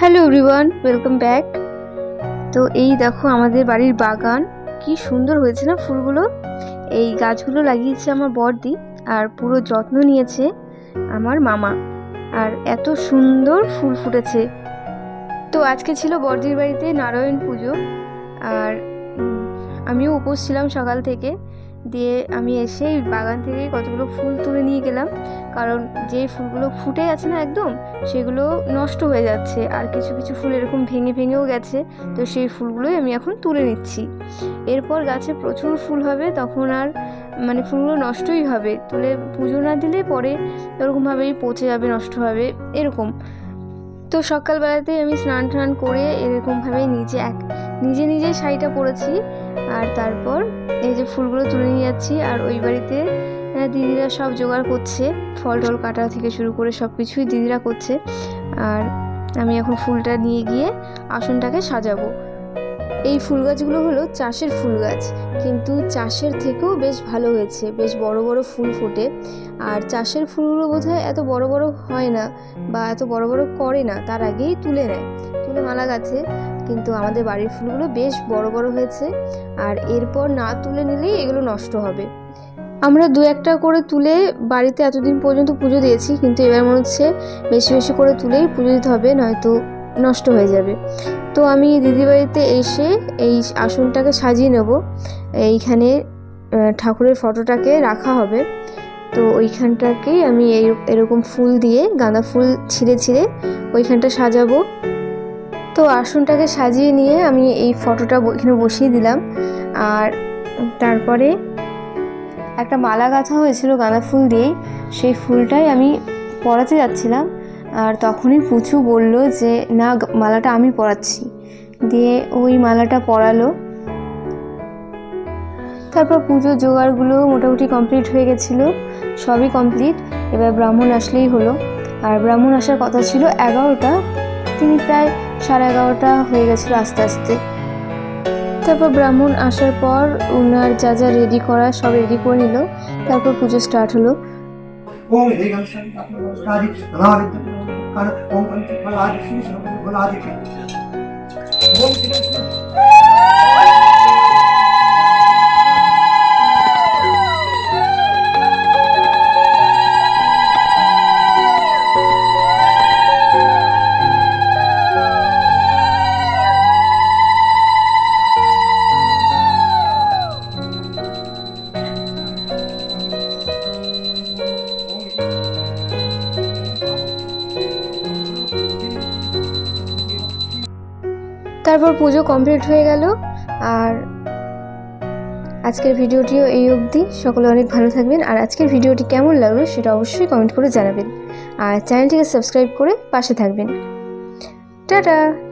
Hello everyone welcome back তো এই দেখো আমাদের বাড়ির বাগান, কি সুন্দর হয়েছে না ফুলগুলো? এই গাছগুলো লাগিয়েছে আমার বড়দি আর পুরো যত্ন নিয়েছে আমার মামা। আর এত সুন্দর ফুল ফুটেছে। তো আজকে ছিল বড়দির বাড়িতে নারায়ণ পুজো। আর আমিও উপোস ছিলাম সকাল থেকে। দিয়ে আমি এসে এই বাগান থেকে কতগুলো ফুল তুলে নিয়ে গেলাম। কারণ যে ফুলগুলো ফুটে আছে না একদম, সেগুলো নষ্ট হয়ে যাচ্ছে। আর কিছু কিছু ফুল এরকম ভেঙে, ভেঙেও গেছে। তো সেই ফুলগুলোই আমি এখন তুলে নিচ্ছি। এরপর গাছে প্রচুর ফুল হবে, তখন আর মানে ফুলগুলো নষ্টই হবে। তুলে পুজো না দিলে পরে এরকমভাবেই পচে যাবে, নষ্ট হবে, এরকম। তো সকালবেলাতেই আমি স্নান টান করে এরকমভাবেই নিজে এক নিজে নিজে শাড়িটা পরেছি আর তারপর এই যে ফুলগুলো তুলে নিয়ে যাচ্ছি আর ওই বাড়িতে দিদিরা সব জোগাড় করছে, ফল টল কাটা থেকে শুরু করে সব কিছুই দিদিরা করছে। আর আমি এখন ফুলটা নিয়ে গিয়ে আসনটাকে সাজাবো। এই ফুল গাছগুলো হলো চাষের ফুল গাছ কিন্তু চাষের থেকেও বেশ ভালো হয়েছে, বেশ বড় বড় ফুল ফোটে। আর চাষের ফুলগুলো বোধহয় এত বড় বড় হয় না বা এত বড় বড় করে না, তার আগেই তুলে নেয়। তুলে মালা গাছে কিন্তু আমাদের বাড়ির ফুলগুলো বেশ বড় বড় হয়েছে, আর এরপর না তুলে নিলেই এগুলো নষ্ট হবে। আমরা দু একটা করে তুলে বাড়িতে এতদিন পর্যন্ত পুজো দিয়েছি, কিন্তু এবার মনে হচ্ছে বেশি বেশি করে তুলেই পুজো দিতে হবে, নয়তো নষ্ট হয়ে যাবে। তো আমি দিদি বাড়িতে এসে এই আসনটাকে সাজিয়ে নেব। এইখানে ঠাকুরের ফটোটাকে রাখা হবে। তো ওইখানটাকেই আমি এই এরকম ফুল দিয়ে, গাঁদা ফুল ছিঁড়ে ছিঁড়ে ওইখানটা সাজাবো। তো আসনটাকে সাজিয়ে নিয়ে আমি এই ফটোটা এখানে বসিয়ে দিলাম। আর তারপরে একটা মালা গাঁথা হয়েছিল গাঁদা ফুল দিয়েই। সেই ফুলটাই আমি পরাতে যাচ্ছিলাম। আর তখনই পুচু বলল যে, না মালাটা আমি পরাচ্ছি। দিয়ে ওই মালাটা পরালো। তারপর পুজোর জোগাড়গুলো মোটামুটি কমপ্লিট হয়ে গেছিল, সবই কমপ্লিট। এবার ব্রাহ্মণ আসলেই হলো। আর ব্রাহ্মণ আসার কথা ছিল এগারোটা, তিনি প্রায় সাড়ে এগারোটা হয়ে গেছিল আস্তে আস্তে। তারপর ব্রাহ্মণ আসার পর ওনার যা যা রেডি করা সব রেডি করে নিল। তারপর পুজো স্টার্ট হলো। ओम हे गंशन आदि महाविद्य कर ओम पंच फल आदि शीश फल आदि ओम श्री তারপর পুজো কমপ্লিট হয়ে গেল। আর আজকের ভিডিওটিও এই অবধি। সকলে অনেক ভালো থাকবেন। আর আজকের ভিডিওটি কেমন লাগল সেটা অবশ্যই কমেন্ট করে জানাবেন। আর চ্যানেলটিকে সাবস্ক্রাইব করে পাশে থাকবেন। টাটা!